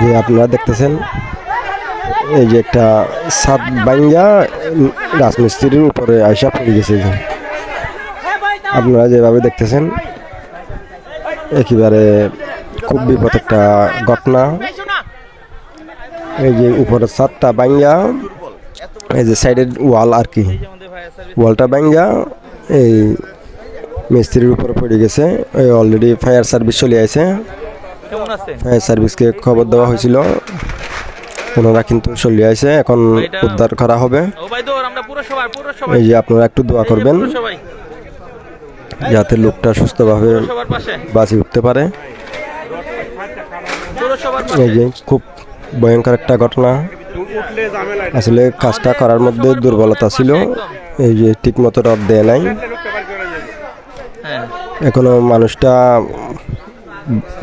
যে আপনারা দেখতেছেন, এই যে একটা সাত বাইঙ্গা রাজমিস্ত্রির উপরে আয়সা পড়ে গেছে। আপনারা যেভাবে দেখতেছেন, একেবারে খুব বিপদ একটা ঘটনা। এই যে উপরের ছাদটা বাইঙ্গা, এই যে সাইডের ওয়াল আর কি। ওয়ালটা বাইঙ্গা, এই মিস্ত্রির উপরে পড়ে গেছে। অলরেডি ফায়ার সার্ভিস চলে আছেন? ফায়ার সার্ভিসকে খবর দেওয়া হয়েছিল। ওনারা কিন্তু চলে আছে এখন উদ্ধার করা হবে। এই যে আপনারা একটু দোয়া করবেন। যাতে লোকটা সুস্থভাবে বাঁচি উঠতে পারে। এই যে খুব ভয়ঙ্কর একটা ঘটনা। আসলে কাজটা করার মধ্যে দুর্বলতা ছিল। এই যে ঠিক মতো রদ দেয় নাই। এখনও মানুষটা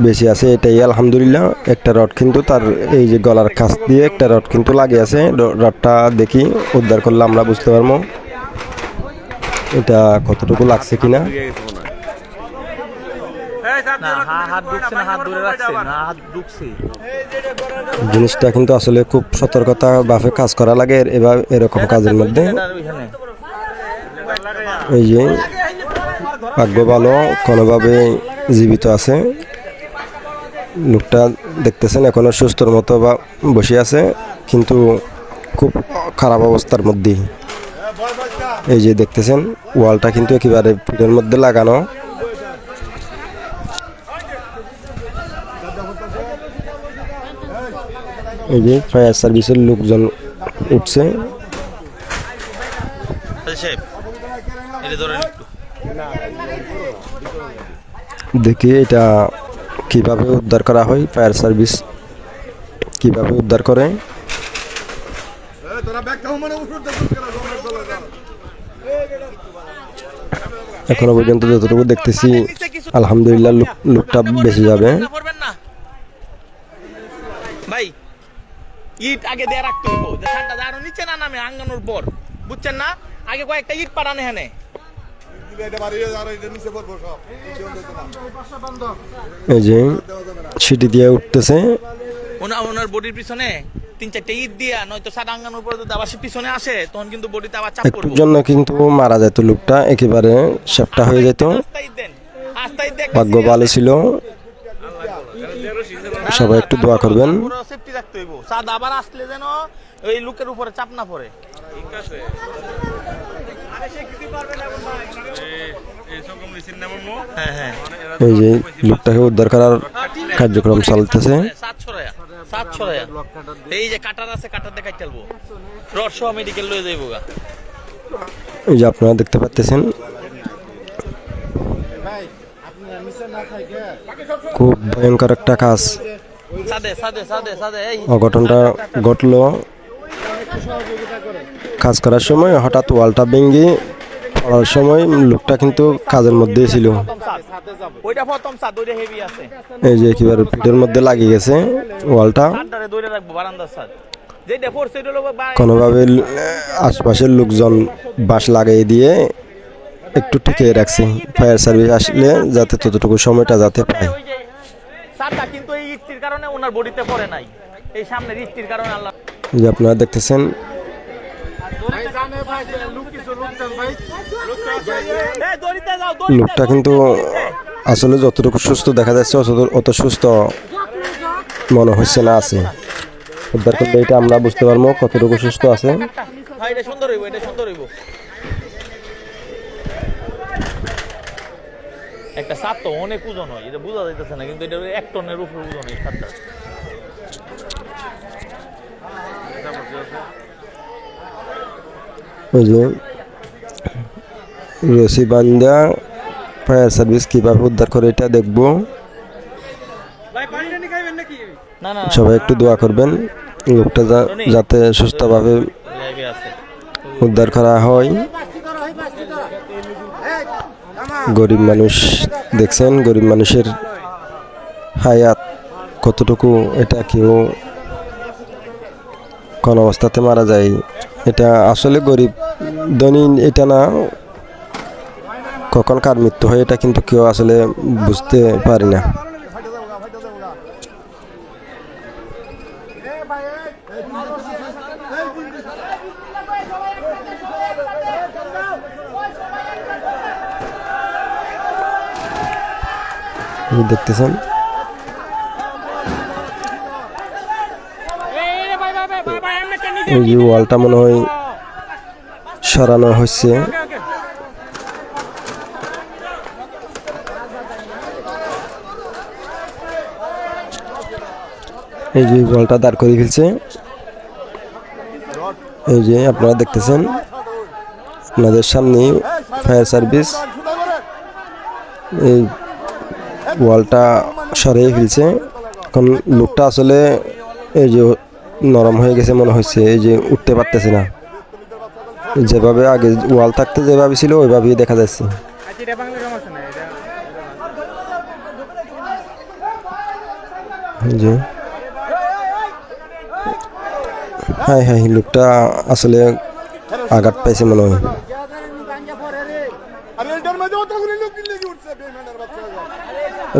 বেশি আছে এটাই। আলহামদুলিল্লাহ, একটা রড কিন্তু তার এই যে গলার কাছ দিয়ে একটা রড কিন্তু লাগে আছে। রডটা দেখি, উদ্ধার করলে আমরা বুঝতে পারব এটা কতটুকু লাগছে কিনা। জিনিসটা কিন্তু আসলে খুব সতর্কতা ভাবে কাজ করা লাগে এবার এরকম কাজের মধ্যে। এই যে ভাগ্য ভালো, কোনোভাবে জীবিত আছে। লোকটা দেখতেছেন, এখনও সুস্থর মতো বা বসে আছে, কিন্তু খুব খারাপ অবস্থার মধ্যেই। এই যে দেখতেছেন, ওয়ালটা কিন্তু একেবারে পিঠের মধ্যে লাগানো। এই যে ফায়ার সার্ভিসের লোকজন উঠছে। ধরেন একটু। দেখি এটা কীভাবে উদ্ধার করা হয়, ফায়ার সার্ভিস কীভাবে উদ্ধার করে। এখনও পর্যন্ত যতটুকু দেখতেছি, আলহামদুলিল্লাহ লোক- লোকটা বেঁচে যাবে। ভাই, ইট আগে দিয়ে রাখতে ঠান্ডা দাঁড়ো নিচে না নামে, আঙ্গানোর পর। বুঝছেন না? আগে কয়েকটা ইট পাঠানো হেনে এই যে সিটি দিয়ে উঠতেছে। ওনা ওনার বডির পিছনে তিন চারটে ইট দিয়া নয়তো সাদা আঙ্গানোর পরে যদি আবার সে পিছনে আসে তখন কিন্তু বডিতে আবার চাপ একটুর জন্য কিন্তু মারা যেত লোকটা একেবারে সেপটা হয়ে যেত। ভাগ্য ভালো ছিল। সবাই একটু দোয়া করবেন। পুরো সেফটি রাখতে হইব সাদা আবার আসলে যেন ওই লোকের উপরে চাপ না পড়ে। হ্যাঁ হ্যাঁ এই যে লোকটাকে উদ্ধার করার কার্যক্রম চলতেছে। এই যে কাটার আছে কাটার দেখাই চলবো রড সহ মেডিকেল লয়ে যাইবো গা। এই যে আপনারা দেখতে পাচ্ছেন খুব ভয়ঙ্কর একটা কাজ। সাদে সাদে সাদে সাদে এই। অঘটনটা ঘটলো। কাজ করার সময় হঠাৎ ওয়ালটা ভেঙে পড়ার সময় লোকটা কিন্তু কাজের মধ্যে ছিল। এই যে একেবারে পিঠের মধ্যে লাগিয়ে গেছে ওয়ালটা। কোনোভাবে আশপাশের লোকজন বাস লাগিয়ে দিয়ে একটু টিকিয়ে রাখছে। ফায়ার সার্ভিস আসলে যাতে ততটুকু সময়টা যাতে পায়। কিন্তু এই ইটটির কারণে ওনার বডিতে পড়ে নাই। এই সামনের ইটটির কারণে আল্লাহ যে আপনারা দেখতেছেন। লোকটা কিন্তু আসলে যতটুকু সুস্থ দেখা যাচ্ছে অত- সুস্থ মনে হচ্ছে না আছে। উদ্ধার করলে এটা আমরা বুঝতে পারব কতটুকু সুস্থ আছে। হ্যাঁ একটা সাত তো অনেক ওজন হয়, এটা বোঝা যাইতেছে না, কিন্তু এটা এক টনের উপরে ওজন এই সাতটা ওই যে রসি বান্দা ফায়ার সার্ভিস কীভাবে উদ্ধার করে এটা দেখব সবাই একটু দোয়া করবেন। লোকটা যাতে সুস্থভাবে উদ্ধার করা হয়। গরিব মানুষ দেখছেন গরিব মানুষের হায়াত কতটুকু এটা কেউ কোন অবস্থাতে মারা যায়। এটা আসলে গরিব ধনী এটা না, কখন কার মৃত্যু হয় এটা কিন্তু কেউ আসলে বুঝতে পারি না। দেখতেছেন এই যে ওয়ালটা মনে হয় সরানো হচ্ছে এই যে ওয়ালটা দাঁড় করে ফেলছে। এই যে আপনারা দেখতেছেন, আপনাদের সামনে ফায়ার সার্ভিস। এই ওয়ালটা সরিয়ে ফেলছে। এখন লোকটা আসলে এই যে নরম হয়ে গেছে মনে হচ্ছে, এই যে উঠতে পারতেছে না। যেভাবে আগে ওয়াল থাকতে, যেভাবে ছিল, ওইভাবেই দেখা যাচ্ছে। হ্যাঁ হ্যাঁ লোকটা আসলে আঘাত পাইছে মনে হয়।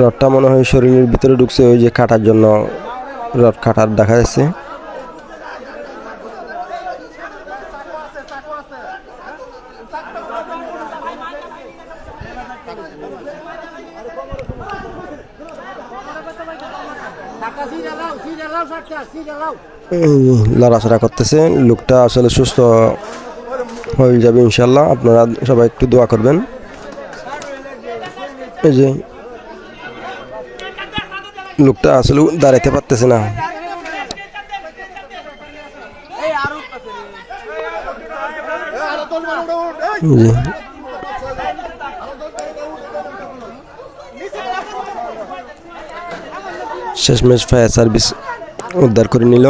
রডটা মনে হয় শরীরের ভিতরে ঢুকছে, ওই যে কাটার জন্য রড কাটার দেখা যাচ্ছে। লড়াচড়া করতেছে, লোকটা আসলে সুস্থ হয়ে যাবে ইনশাল্লাহ আপনারা সবাই একটু দোয়া করবেন। এই যে লোকটা আসলে দাঁড়াইতে পারতেছে না তোর মানে ওটা উঠ এই এই যে শেষমেশ ফায়ার সার্ভিস উদ্ধার করে নিল।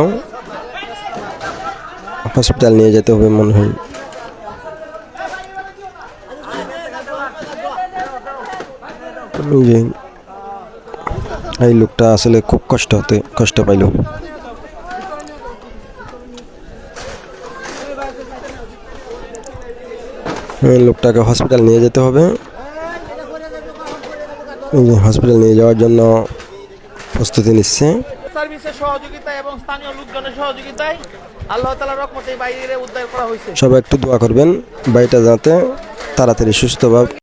হসপিটাল নিয়ে যেতে হবে মনে হয়। এই লোকটা আসলে খুব কষ্ট হতে, কষ্ট পাইল। লোকটাকে হসপিটাল নিয়ে যেতে হবে। হসপিটাল নিয়ে যাওয়ার জন্য প্রস্তুতি নিচ্ছে। সার্ভিসের সহযোগিতায় এবং স্থানীয় লোকজনের সহযোগিতায় আল্লাহ তালার রকমতে বাইরে উদ্ধার করা হয়েছে। সবাই একটু দোয়া করবেন বাড়িটা যাতে তাড়াতাড়ি সুস্থভাবে